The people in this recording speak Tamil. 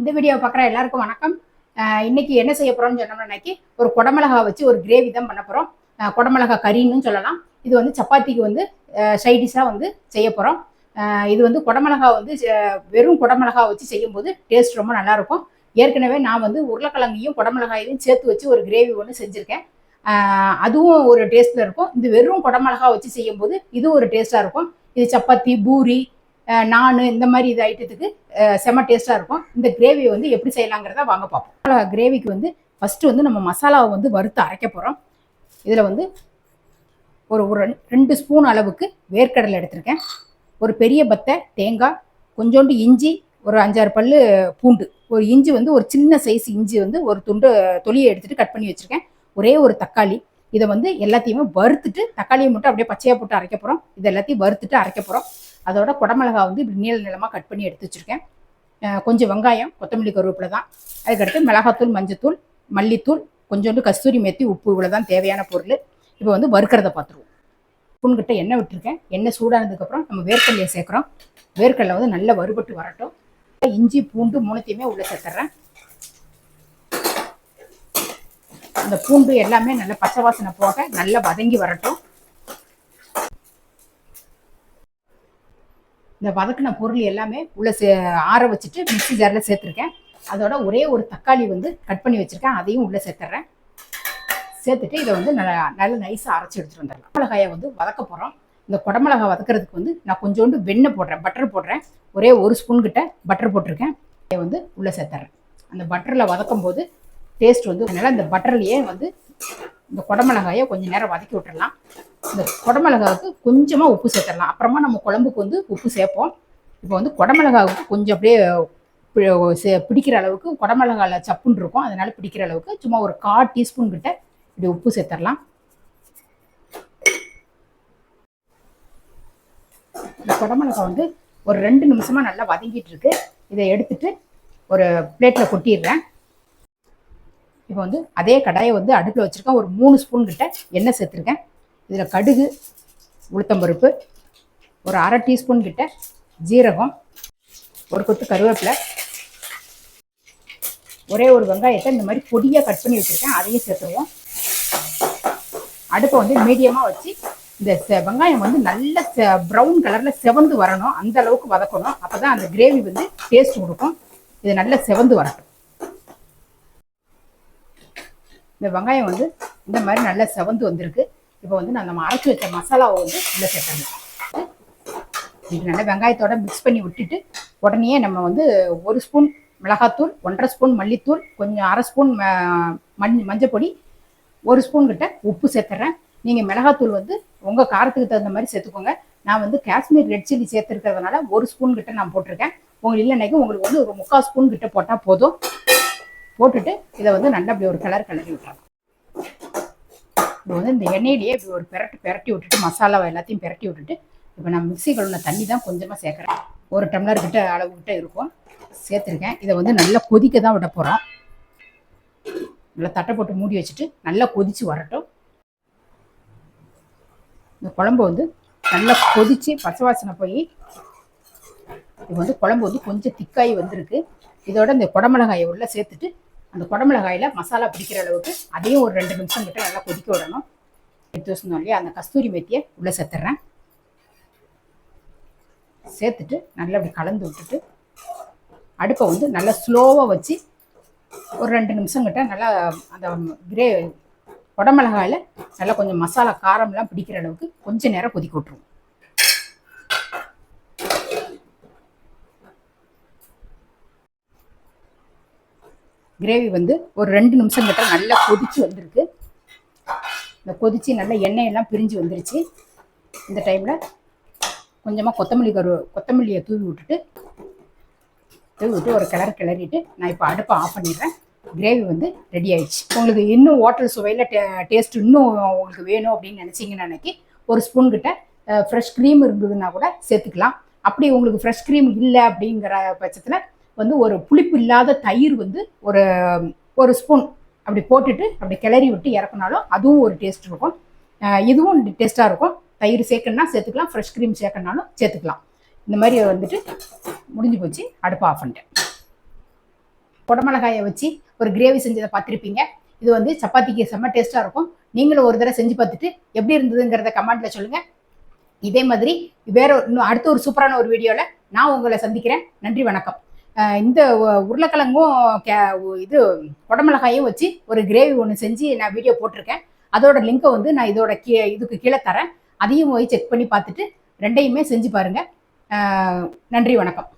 இந்த வீடியோவை பார்க்குற எல்லாருக்கும் வணக்கம். இன்னைக்கு என்ன செய்ய போறோம்னு சொன்னோம்னாக்கி ஒரு குடமிளகா வச்சு ஒரு கிரேவி தான் பண்ண போகிறோம் குடமிளகா கறின்னு சொல்லலாம். இது வந்து சப்பாத்திக்கு வந்து சைடிஷாக வந்து செய்ய போகிறோம் இது வந்து குடமிளகா வந்து வெறும் குடமிளகா வச்சு செய்யும்போது டேஸ்ட் ரொம்ப நல்லாயிருக்கும். ஏற்கனவே நான் வந்து உருளைக்கிழங்கையும் குடமிளகாயையும் சேர்த்து வச்சு ஒரு கிரேவி ஒன்று செஞ்சுருக்கேன். அதுவும் ஒரு டேஸ்ட்டில் இருக்கும். இந்த வெறும் குடமிளகா வச்சு செய்யும்போது இதுவும் ஒரு டேஸ்ட்டாக இருக்கும். இது சப்பாத்தி பூரி நான் இந்த மாதிரி இது ஐட்டத்துக்கு செம டேஸ்ட்டாக இருக்கும். இந்த கிரேவி வந்து எப்படி செய்யலாங்கிறத வாங்க பார்ப்போம் கிரேவிக்கு வந்து ஃபஸ்ட்டு வந்து நம்ம மசாலாவை வந்து வறுத்து அரைக்க போகிறோம் இதில் வந்து ஒரு ஒரு ரெண்டு- ஸ்பூன் அளவுக்கு வேர்க்கடலை எடுத்திருக்கேன். ஒரு பெரிய பத்தை தேங்காய் கொஞ்சோண்டு இஞ்சி ஒரு அஞ்சாறு பல் பூண்டு. ஒரு இஞ்சி வந்து ஒரு சின்ன சைஸ் இஞ்சி வந்து ஒரு துண்டு தொலியை எடுத்துட்டு கட் பண்ணி வச்சுருக்கேன். ஒரே ஒரு தக்காளி. இதை வந்து எல்லாத்தையுமே வறுத்துட்டு தக்காளியை மட்டும் அப்படியே பச்சையாக போட்டு அரைக்க போகிறோம் இது எல்லாத்தையும் வறுத்துட்டு அரைக்க போகிறோம் அதோட குடமிளகா வந்து இப்படி நீள நிலமாக கட் பண்ணி எடுத்து வச்சுருக்கேன். கொஞ்சம் வெங்காயம் கொத்தமல்லி கருவேப்பிலை தான். அதுக்கடுத்து மிளகாத்தூள் மஞ்சத்தூள் மல்லித்தூள் கொஞ்சோண்டு கஸ்தூரி மெத்தி உப்பு இவ்வளோ தான் தேவையான பொருள். இப்போ வந்து வறுக்கிறத பார்த்துருவோம். புண்கிட்ட எண்ணெய் விட்டுருக்கேன். எண்ணெய் சூடானதுக்கப்புறம் நம்ம வேர்க்கடலையை சேர்க்குறோம். வேர்க்கடலை வந்து நல்லா வறுபட்டு வரட்டும். இஞ்சி பூண்டு மூணுத்தையுமே உள்ளே சேர்த்துட்றேன் அந்த பூண்டு எல்லாமே நல்லா பச்சை வாசனை போக நல்லா வதங்கி வரட்டும். இந்த வதக்கின பொருள் எல்லாமே உள்ள சே ஆற வச்சுட்டு மிக்ஸி ஜாரில் சேர்த்துருக்கேன். அதோட ஒரே ஒரு தக்காளி வந்து கட் பண்ணி வச்சுருக்கேன். அதையும் உள்ளே சேர்த்துட்றேன் சேர்த்துட்டு இதை வந்து நல்லா நல்லா நைஸாக அரைச்சி எடுத்துகிட்டு வந்துடலாம். மிளகாயை வந்து வதக்க போகிறோம் இந்த குடமிளகா வதக்கிறதுக்கு வந்து நான் கொஞ்சோண்டு வெண்ணெய் போடுறேன் பட்டர் போடுறேன். ஒரே ஒரு ஸ்பூன் கிட்ட பட்டர் போட்டிருக்கேன். இதை வந்து உள்ளே சேர்த்துறேன். அந்த பட்டரில் வதக்கும் போது டேஸ்ட் வந்து அதனால் இந்த பட்டர்லேயே வந்து இந்த குடமிளகாயை கொஞ்சம் நேரம் வதக்கி விட்டுறலாம். இந்த குடமிளகாவுக்கு கொஞ்சமாக உப்பு சேர்த்துடலாம். அப்புறமா நம்ம குழம்புக்கு வந்து உப்பு சேர்ப்போம். இப்போ வந்து குடமிளகாவுக்கு கொஞ்சம் அப்படியே சே- பிடிக்கிற அளவுக்கு குடமிளகாவில் சப்புன்னு இருக்கும். அதனால் பிடிக்கிற அளவுக்கு சும்மா ஒரு கால் டீஸ்பூன் கிட்ட இப்படி உப்பு சேர்த்துடலாம். இந்த குடமிளகா வந்து ஒரு ரெண்டு நிமிஷமாக நல்லா வதங்கிட்டு இருக்கு. இதை எடுத்துட்டு ஒரு பிளேட்டில் கொட்டிடுறேன். இப்போ வந்து அதே கடாயை வந்து அடுப்பில் வச்சுருக்கேன். ஒரு மூணு ஸ்பூன் கிட்ட எண்ணெய் சேர்த்துருக்கேன். இதில் கடுகு உளுத்தம்பருப்பு ஒரு அரை டீஸ்பூன் கிட்ட ஜீரகம் ஒரு கொத்து கருவேப்பிலை ஒரே ஒரு வெங்காயத்தை இந்த மாதிரி பொடியாக கட் பண்ணி வச்சுருக்கேன். அதையும் சேர்த்துருவோம். அடுப்பை வந்து மீடியமாக வச்சு இந்த செ- வெங்காயம் வந்து நல்ல ப்ரௌன் கலரில் செவந்து வரணும். அந்த அளவுக்கு வதக்கணும். அப்போ தான் அந்த கிரேவி வந்து டேஸ்ட் கொடுக்கும். இது நல்லா செவந்து வரட்டும். இந்த வெங்காயம் வந்து இந்த மாதிரி நல்லா செவந்து வந்திருக்கு. இப்போ வந்து நான் நம்ம அரைச்சி வச்ச மசாலாவை வந்து உள்ளே சேர்த்துறேன் இது நல்லா வெங்காயத்தோட மிக்ஸ் பண்ணி விட்டுட்டு உடனே நம்ம வந்து ஒரு ஸ்பூன் மிளகாத்தூள் ஒன்றரை ஸ்பூன் மல்லித்தூள் கொஞ்சம் அரை ஸ்பூன் ம- மண் மஞ்சப்பொடி ஒரு ஸ்பூன் கிட்ட உப்பு சேர்த்துறேன். நீங்கள் மிளகாத்தூள் வந்து உங்கள் காரத்துக்கு தகுந்த மாதிரி சேர்த்துக்கோங்க. நான் வந்து காஷ்மீர் ரெட் சில்லி சேர்த்துருக்கிறதுனால ஒரு ஸ்பூன் கிட்ட நான் போட்டிருக்கேன். உங்களுக்கு இல்லைனாக்கி உங்களுக்கு வந்து ஒரு முக்கால் ஸ்பூன் கிட்ட போட்டால் போதும். போட்டுட்டு இதை வந்து நல்லா அப்படி ஒரு கலர் கலரி விட்டுறலாம். இப்போ வந்து இந்த எண்ணெயிலேயே இப்படி ஒரு பெரட்டு பெரட்டி விட்டுட்டு மசாலாவை எல்லாத்தையும் பெரட்டி விட்டுட்டு இப்போ நான் மிக்சி கழுவின தண்ணி தான் கொஞ்சமாக சேர்க்குறேன். ஒரு டம்ளர் கிட்ட அளவு கிட்ட இருக்கும். சேர்த்துருக்கேன். இதை வந்து நல்லா கொதிக்க தான் விட போகிறோம் நல்லா தட்டை போட்டு மூடி வச்சுட்டு நல்லா கொதித்து வரட்டும். இந்த குழம்பு வந்து நல்லா கொதித்து பச்சை வாசனை போய் இது வந்து குழம்பு வந்து கொஞ்சம் திக்காகி வந்திருக்கு. இதோட இந்த குடமிளகாயை உள்ள சேர்த்துட்டு அந்த குடமிளகாயில் மசாலா பிடிக்கிற அளவுக்கு அதையும் ஒரு ரெண்டு நிமிஷம் கிட்ட நல்லா கொதிக்க விடணும். எடுத்து வச்சுருந்தோம் இல்லையா? அந்த கஸ்தூரி மெத்தியை உள்ளே சேர்த்துட்றேன் சேர்த்துட்டு நல்லா அப்படி கலந்து விட்டுட்டு அடுப்பை வந்து நல்லா ஸ்லோவாக வச்சு ஒரு ரெண்டு நிமிஷம் கிட்ட நல்லா அந்த கிரே குடமிளகாயில் நல்லா கொஞ்சம் மசாலா காரம்லாம் பிடிக்கிற அளவுக்கு கொஞ்சம் நேரம் கொதிக்க விட்ருவோம் கிரேவி வந்து ஒரு ரெண்டு நிமிஷம் கிட்ட நல்லா கொதிச்சு வந்திருக்கு. இந்த கொதிச்சு நல்லா எண்ணெயெல்லாம் பிரிஞ்சு வந்துருச்சு. இந்த டைமில் கொஞ்சமாக கொத்தமல்லி கரு கொத்தமல்லியை தூவி விட்டுட்டு தூவி விட்டு ஒரு கிளறு கிளறிட்டு நான் இப்போ அடுப்பை ஆஃப் பண்ணிடுறேன். கிரேவி வந்து ரெடி ஆயிடுச்சு. உங்களுக்கு இன்னும் ஹோட்டல் சுவையில் டே டேஸ்ட் இன்னும் உங்களுக்கு வேணும் அப்படின்னு நினச்சிங்கன்னா அன்னைக்கு ஒரு ஸ்பூன் கிட்ட ஃப்ரெஷ் க்ரீம் இருந்ததுன்னா கூட சேர்த்துக்கலாம். அப்படி உங்களுக்கு ஃப்ரெஷ் க்ரீம் இல்லை அப்படிங்கிற பட்சத்தில் வந்து ஒரு புளிப்பு இல்லாத தயிர் வந்து ஒரு ஒரு ஸ்பூன் அப்படி போட்டுட்டு அப்படி கிளறி விட்டு இறக்குனாலும் அதுவும் ஒரு டேஸ்ட் இருக்கும். இதுவும் டேஸ்ட்டாக இருக்கும். தயிர் சேர்க்கணும்னா சேர்த்துக்கலாம். ஃப்ரெஷ் க்ரீம் சேர்க்கணுனாலும் சேர்த்துக்கலாம். இந்த மாதிரி வந்துட்டு முடிஞ்சு போச்சு. அடுப்பை ஆஃப் பண்ணிட்டேன். குடமிளகாயை வச்சு ஒரு கிரேவி செஞ்சதை பார்த்துருப்பீங்க. இது வந்து சப்பாத்திக்கு செம்ம டேஸ்ட்டாக இருக்கும். நீங்களும் ஒரு தடவை செஞ்சு பார்த்துட்டு எப்படி இருந்ததுங்கிறத கமெண்ட்டில் சொல்லுங்கள் இதே மாதிரி வேற ஒரு- இன்னும் அடுத்த ஒரு சூப்பரான ஒரு வீடியோவில் நான் உங்களை சந்திக்கிறேன். நன்றி வணக்கம். இந்த உருளைக்கிழங்கும் கே இது குடமிளகாயும் வச்சு ஒரு கிரேவி ஒன்று செஞ்சு நான் வீடியோ போட்டிருக்கேன். அதோட லிங்கை வந்து நான் இதோட கீ இதுக்கு கீழே தரேன். அதையும் போய் செக் பண்ணி பார்த்துட்டு ரெண்டையுமே செஞ்சு பாருங்கள் நன்றி வணக்கம்.